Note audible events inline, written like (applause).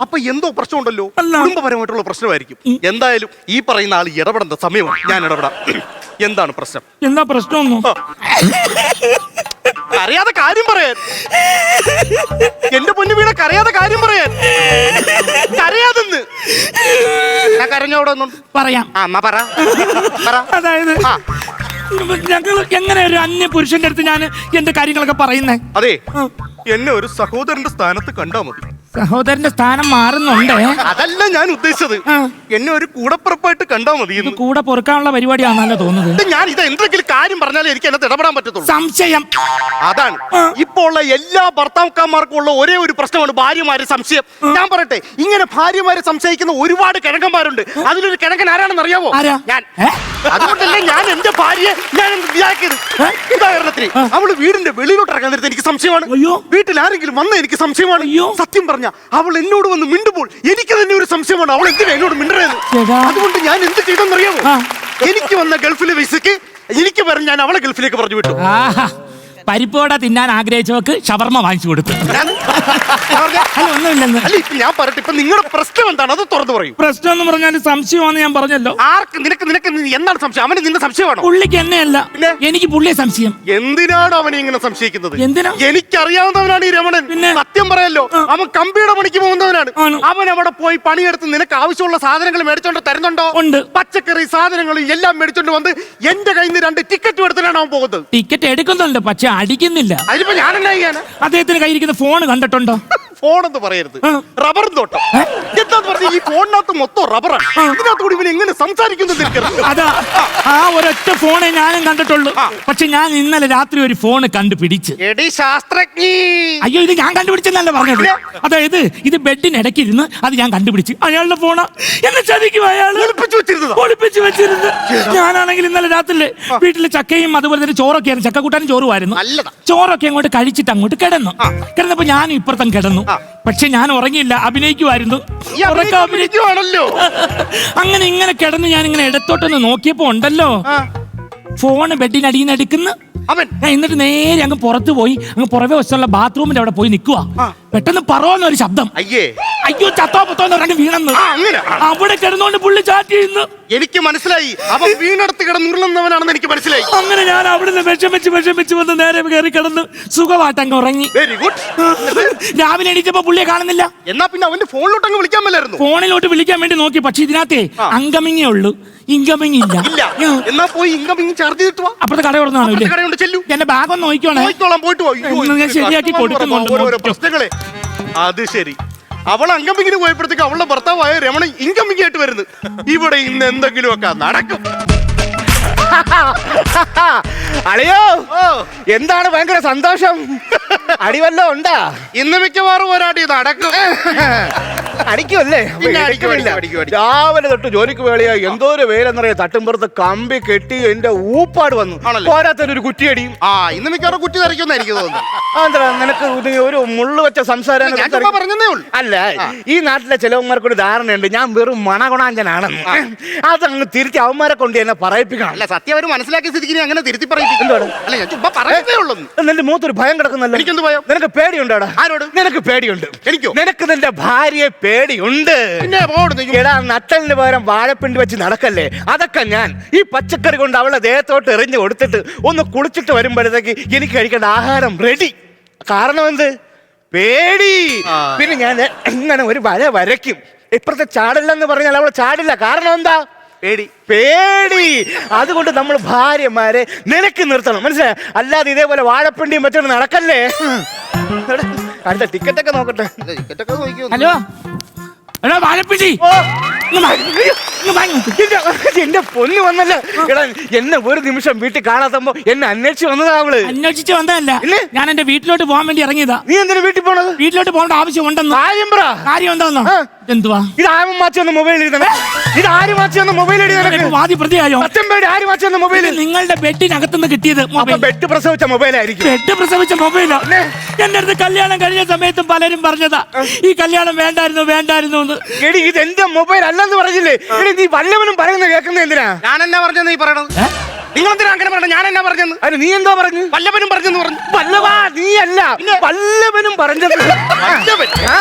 അപ്പൊ എന്തോ പ്രശ്നമുണ്ടല്ലോ. കുടുംബപരമായിട്ടുള്ള പ്രശ്നമായിരിക്കും. എന്തായാലും ഈ പറയുന്ന ആൾ ഇടപെടേണ്ട സമയമാണ്. ഞാൻ ഇടപെടാം. എന്താണ് പ്രശ്നം? എന്താ പ്രശ്നം അറിയാതെ കാര്യം പറയാൻ. എന്റെ പൊന്നു വീണ കരയാതെ കാര്യം പറയാൻ. കരയാതെന്ന്. ഞാൻ ഒന്നും പറയാം. ആ എന്നാ പറ. അതായത് ഞങ്ങൾ എങ്ങനെ ഒരു അന്യ പുരുഷന്റെ അടുത്ത് ഞാൻ എന്റെ കാര്യങ്ങളൊക്കെ പറയുന്നേ? അതെ. എന്നെ ഒരു സഹോദരന്റെ സ്ഥാനത്ത് കണ്ടാ മതി. സഹോദരന്റെ സ്ഥാനം മാറുന്നുണ്ട്. അതല്ല ഞാൻ ഉദ്ദേശിച്ചത്. എന്നെ ഒരു കൂടപ്പുറപ്പായിട്ട് കണ്ടാ മതി ഇത് കൂടെ പൊറുക്കാനുള്ള പരിപാടിയാണല്ലോ തോന്നുന്നത്? ഞാൻ ഇത് എന്തെങ്കിലും കാര്യം പറഞ്ഞാലേ എനിക്ക് എന്നെ ഇടപെടാൻ പറ്റത്തുള്ളൂ. സംശയം. അതാണ്. ഇപ്പോൾ ഉള്ള എല്ലാ ഭർത്താക്കന്മാർക്കും ഉള്ള ഒരേ ഒരു പ്രശ്നമാണ് ഭാര്യമാരെ സംശയം. ഞാൻ പറയട്ടെ ഇങ്ങനെ ഭാര്യമാരെ സംശയിക്കുന്ന ഒരുപാട് കിഴക്കന്മാരുണ്ട് അതിലൊരു കിഴക്കൻ ആരാണെന്ന് അറിയാമോ ആരാ? ഞാൻ. ഏ? അതുകൊണ്ടല്ലേ ഞാൻ എന്റെ ഭാര്യയെ ഞാൻ വിചാരിക്കരുത് ഉദാഹരണത്തിന് അവൾ വീടിന്റെ വെളിയിലോട്ട് ഇറങ്ങാൻ നേരത്തെ എനിക്ക് സംശയമാണ്. അയ്യോ. വീട്ടിൽ ആരെങ്കിലും വന്ന എനിക്ക് സംശയമാണ്. അയ്യോ. സത്യം പറഞ്ഞ അവൾ എന്നോട് വന്ന് മിണ്ടുമ്പോൾ എനിക്ക് തന്നെ ഒരു സംശയമാണ്. അവൾ എന്തിനാ എന്നോട് മിണ്ടരുത് ചേട്ടാ. അതുകൊണ്ട് ഞാൻ എന്ത് ചെയ്തെന്നറിയാമോ ആ. എനിക്ക് വന്ന ഗൾഫിലെ വിസയ്ക്ക് എനിക്ക് പറഞ്ഞ് ഞാൻ അവളെ ഗൾഫിലേക്ക് പറഞ്ഞു വിട്ടു. ആഹാ. പരിപ്പോട തിന്നാൻ ആഗ്രഹിച്ചവർക്ക് ഷവർമ്മ വാങ്ങിച്ചു കൊടുത്തു. അല്ല ഒന്നുമില്ലെന്ന്. അല്ല ഇപ്പൊ ഞാൻ പറയട്ടെ ഇപ്പൊ നിങ്ങളുടെ പ്രശ്നം എന്താണ്? അത് തുറന്നു പറയും. പ്രശ്നം എന്ന് പറഞ്ഞാൽ സംശയമാണെന്ന് ഞാൻ പറഞ്ഞല്ലോ. ആർക്ക് നിനക്ക് നിനക്ക് എന്താണ് സംശയം? അവന് നിന്റെ സംശയമാണോ? പുള്ളിക്ക് എന്നെയല്ല. പിന്നെ? എനിക്ക് പുള്ളിയെ സംശയം. എന്തിനാണ് അവനെ ഇങ്ങനെ സംശയിക്കുന്നത്? എന്തിനാ? എനിക്കറിയാവുന്നവനാണ് ഈ രമണൻ. പിന്നെ? സത്യം പറയല്ലോ ആ. അവൻ കമ്പിയുടെ പണിക്ക് പോകുന്നവനാണ്. ആണ്. അവൻ അവിടെ പോയി പണിയെടുത്ത് നിനക്ക് ആവശ്യമുള്ള സാധനങ്ങൾ മേടിച്ചോണ്ട് തരുന്നുണ്ടോ? ഉണ്ട്. പച്ചക്കറി സാധനങ്ങളും എല്ലാം മേടിച്ചോണ്ട് വന്ന് എന്റെ കയ്യിൽ നിന്ന് രണ്ട് ടിക്കറ്റ് എടുത്തിട്ടാണ് അവൻ പോകുന്നത്. ടിക്കറ്റ് എടുക്കുന്നുണ്ട് പക്ഷെ അടിക്കുന്നില്ല. അതിപ്പോ ഞാൻ എന്നാ ചെയ്യാനാ? അദ്ദേഹത്തിന് കയ്യിരിക്കുന്ന ഫോൺ കണ്ടിട്ടുണ്ടോ? (laughs) ഫോണെന്ന് പറയരുത്. റബർ റബ്ബർ തോട്ടം. എന്താന്ന് പറഞ്ഞ ഈ ഫോണിനകത്ത് മൊത്തം റബ്ബറാണ്. ഇതിനകത്ത് കൂടി ഇവൻ എങ്ങനെ സംസാരിക്കുന്നു അതാ ആ. ഒരൊറ്റ ഫോണേ ഞാനും കണ്ടിട്ടുള്ളൂ. പക്ഷെ ഞാൻ ഇന്നലെ രാത്രി ഒരു ഫോൺ കണ്ടുപിടിച്ച്. എടി ശാസ്ത്രജ്ഞി. അയ്യോ ഇത് ഞാൻ കണ്ടുപിടിച്ചെന്നല്ല പറഞ്ഞത്. അതായത് ഇത് ബെഡിനിടയ്ക്ക് ഇരുന്ന് അത് ഞാൻ കണ്ടുപിടിച്ച്. അയാളുടെ ഫോണാ. എന്നെ ചതിക്കും അയാൾ ഒളിപ്പിച്ചു വെച്ചിരുന്നത്. വെച്ചിരുന്നു. ഞാനാണെങ്കിൽ ഇന്നലെ രാത്രി വീട്ടിലെ ചക്കയും അതുപോലെ തന്നെ ചോറൊക്കെ ആയിരുന്നു. ചക്ക കൂട്ടാനും ചോറുമായിരുന്നു. ചോറൊക്കെ അങ്ങോട്ട് കഴിച്ചിട്ട് അങ്ങോട്ട് കിടന്നു. കിടന്നപ്പോ ഞാനും ഇപ്പുറത്തും കിടന്നു. പക്ഷെ ഞാൻ ഉറങ്ങിയില്ല. അഭിനയിക്കുമായിരുന്നു. ഉറക്കം അഭിനയിച്ചു (laughs) അങ്ങനെ ഇങ്ങനെ കിടന്ന് ഞാൻ ഇങ്ങനെ ഇടത്തോട്ടൊന്ന് നോക്കിയപ്പോ ഉണ്ടല്ലോ. ഫോണ് ബെഡിനടിയിൽ നിന്ന് എടുക്കുന്നു അവൻ. ഞാൻ എന്നിട്ട് നേരെ അങ്ങ് പുറത്ത് പോയി അങ്ങ് പുറവെ വശമുള്ള ബാത്റൂമിന്റെ അവിടെ പോയി നിൽക്കുക പെട്ടെന്ന് പെട്ടെന്ന് പറോന്നൊരു ശബ്ദം. അയ്യേ. അയ്യോ ചത്തോ പുത്തോ എന്ന് പറഞ്ഞ് വീണെന്ന്. ആ അങ്ങനെ. ആ. അവിടെ കിടന്നോണ്ട് പുള്ളി ചാറ്റി ചെയ്യുന്നു. എനിക്ക് മനസ്സിലായി. അവൻ വീണെടുത്ത് കിടന്നുരുളുന്നവനാണെന്ന് എനിക്ക് മനസ്സിലായി. അങ്ങനെ ഞാൻ അവിടുന്ന് വിഷമിച്ച് വിഷമിച്ച് വന്ന് നേരെ കയറി കിടന്ന് സുഖമായിട്ടങ്ങ് ഉറങ്ങി. വെരി ഗുഡ് രാവിലെ എണീറ്റപ്പോ പുള്ളിയെ കാണുന്നില്ല. എന്നാ പിന്നെ അവന്റെ ഫോണിലോട്ട് അങ്ങ് വിളിക്കാൻ മേലായിരുന്നു. ഫോണിലോട്ട് വിളിക്കാൻ വേണ്ടി നോക്കി. പക്ഷെ ഇതിനകത്തെ. അങ്കമിങ്ങേ ഉള്ളൂ. ഇൻകമിങ് ഇല്ല. ഇല്ല എന്നാ പോയി ഇൻകമിങ് ചാർജ് ചെയ്തിട്ട് വാ. അപ്പുറത്തെ കട കാണൂല്ലേ കടയുണ്ട് ചെല്ലു. എന്റെ ബാഗ് ഒന്ന് നോക്കിക്കോണേ. പോയിക്കോളാം പോയിട്ട്. ഞാൻ ശരിയാക്കി കൊടുക്കുന്നുണ്ട്. പ്രശ്നങ്ങളെ. അത് ശരി. അവൾ അങ്കമ്പിങ്ങിന് പോയപ്പോഴത്തേക്ക് അവളുടെ ഭർത്താവായ രമണ ഇൻകമിങ് ആയിട്ട് വരുന്നു. ഇവിടെ ഇന്ന് എന്തെങ്കിലുമൊക്കെ നടക്കും. (laughs) അളിയോ എന്താണ് ഭയങ്കര സന്തോഷം? അടിവല്ലോ ഉണ്ടാ? ഇന്ന് മിക്കവാറും ഒരാടി നടക്കും. (laughs) അടിക്കുമല്ലേ പിന്നെ അടിക്കും, ഇല്ല. അടിക്കും, അടിക്കും. രാവിലെ തൊട്ട് ജോലിക്ക് വേളിയാ എന്തോ ഒരു വേലെന്നറിയ തട്ടുംപുറത്ത് കമ്പി കെട്ടി എന്റെ ഊപ്പാട് വന്നു. ആണല്ലേ? പോരാത്തൊരു കുറ്റിയടിയും ആ ഇന്ന് മിക്കവാറും കുറ്റി തെറിക്കുന്ന എനിക്ക് തോന്നുന്നു അതെന്താ നിനക്ക് ഇത് ഒരു മുള്ളു വെച്ച സംസാരം ഞാൻ ചുമ്മാ പറഞ്ഞതേ ഉള്ളൂ. അല്ല ഈ നാട്ടിലെ ചിലവന്മാർക്കൊരു ധാരണയുണ്ട്. ഞാൻ വെറും മണഗുണാഞ്ചനാണെന്ന് അങ്ങ് തിരിച്ച് അവന്മാരെ കൊണ്ട് എന്നെ പറയിപ്പിക്കണം. അല്ല സത്യം അവർ മനസ്സിലാക്കിയ സ്ഥിതിക്ക് അങ്ങനെ തിരുത്തി പറയിപ്പിക്കും. എന്തുവാണ്? അല്ല ഞാൻ ചുമ്മാ പറയുന്നേ ഉള്ളൂ നിന്റെ മൂത്തൊരു ഭയം കിടക്കുന്നല്ലോ. എനിക്കെന്ത് ഭയം? നിനക്ക് പേടിയുണ്ടോടാ? ആരോട്? നിനക്ക് പേടിയുണ്ട്. എനിക്കോ? നിനക്ക് നിന്റെ ഭാര്യയെ പേടിയുണ്ട്. പിന്നെ പോടുന്നു എടാ നട്ടലിന് പകരം വാഴപ്പിണ്ടി വെച്ച് നടക്കല്ലേ? അതൊക്കെ ഞാൻ ഈ പച്ചക്കറി കൊണ്ട് അവളെ ദേഹത്തോട്ട് എറിഞ്ഞു കൊടുത്തിട്ട് ഒന്ന് കുളിച്ചിട്ട് വരുമ്പോഴത്തേക്ക് എനിക്ക് കഴിക്കേണ്ട ആഹാരം റെഡി കാരണം എന്ത്? പേടി. പിന്നെ ഞാൻ ഇങ്ങനെ ഒരു വര വരയ്ക്കും. ഇപ്പുറത്തെ ചാടില്ലെന്ന് പറഞ്ഞാൽ അവളെ ചാടില്ല. കാരണം എന്താ? പേടി. പേടി. അതുകൊണ്ട് നമ്മൾ ഭാര്യമാരെ നിലയ്ക്ക് നിർത്തണം. മനസ്സിലായി? അല്ലാതെ ഇതേപോലെ വാഴപ്പിണ്ടിയും മറ്റൊരു നടക്കല്ലേ? അടുത്ത ടിക്കറ്റ് ഒക്കെ നോക്കട്ടെ ടിക്കറ്റൊക്കെ നോക്കിയോ ഹലോ? എടാ വാഴപ്പിണ്ടി ഓ എന്റെ- പൊന്നു വന്നല്ലോ. എടാ എന്നെ ഒരു നിമിഷം വീട്ടിൽ കാണാത്തപ്പോ എന്നെ അന്വേഷിച്ച് വന്നതാ അവൾ. അന്വേഷിച്ച് വന്നതല്ല. ഞാൻ എന്റെ വീട്ടിലോട്ട് പോകാൻ വേണ്ടി ഇറങ്ങിയതാ. നീ എന്തിനാ വീട്ടിൽ പോണത്? വീട്ടിലോട്ട് പോകേണ്ട ആവശ്യം ഉണ്ടെന്ന്. കാര്യം പറ. കാര്യം എന്താന്നോ. എന്തുവാ? ഇത് ആരും മാറ്റി വന്ന മൊബൈൽ എഴുതണം ഇത് ആര് മാച്ചി വന്ന മൊബൈൽ എഴുതി വാദി പ്രതിയായോ? അച്ഛൻ പേടി ആര് മാറ്റി വന്ന മൊബൈൽ നിങ്ങളുടെ ബെഡിനകത്തുനിന്ന് കിട്ടിയത് ബെഡ് പ്രസവിച്ച മൊബൈലായിരിക്കും ബെഡ് പ്രസവിച്ച മൊബൈൽ എന്റെ അടുത്ത് കല്യാണം കഴിഞ്ഞ സമയത്തും പലരും പറഞ്ഞതാ. ഈ കല്യാണം വേണ്ടായിരുന്നു വേണ്ടായിരുന്നു എന്ന്. എടി ഇത് എന്റെ മൊബൈൽ അല്ലെന്ന് പറഞ്ഞില്ലേ? നീ വല്ലവനും പറയുന്ന കേൾക്കുന്ന എന്തിനാ? ഞാൻ എന്നാ പറഞ്ഞത് നീ പറയണത്? നിങ്ങൾ എന്തിനാ അങ്ങനെ പറഞ്ഞത്? ഞാൻ എന്നാ പറഞ്ഞത് അത് നീ എന്താ പറഞ്ഞു? വല്ലവനും പറഞ്ഞെന്ന് പറഞ്ഞു. വല്ലവാ നീ അല്ല വല്ലവനും പറഞ്ഞത് വല്ലവൻ. ആ.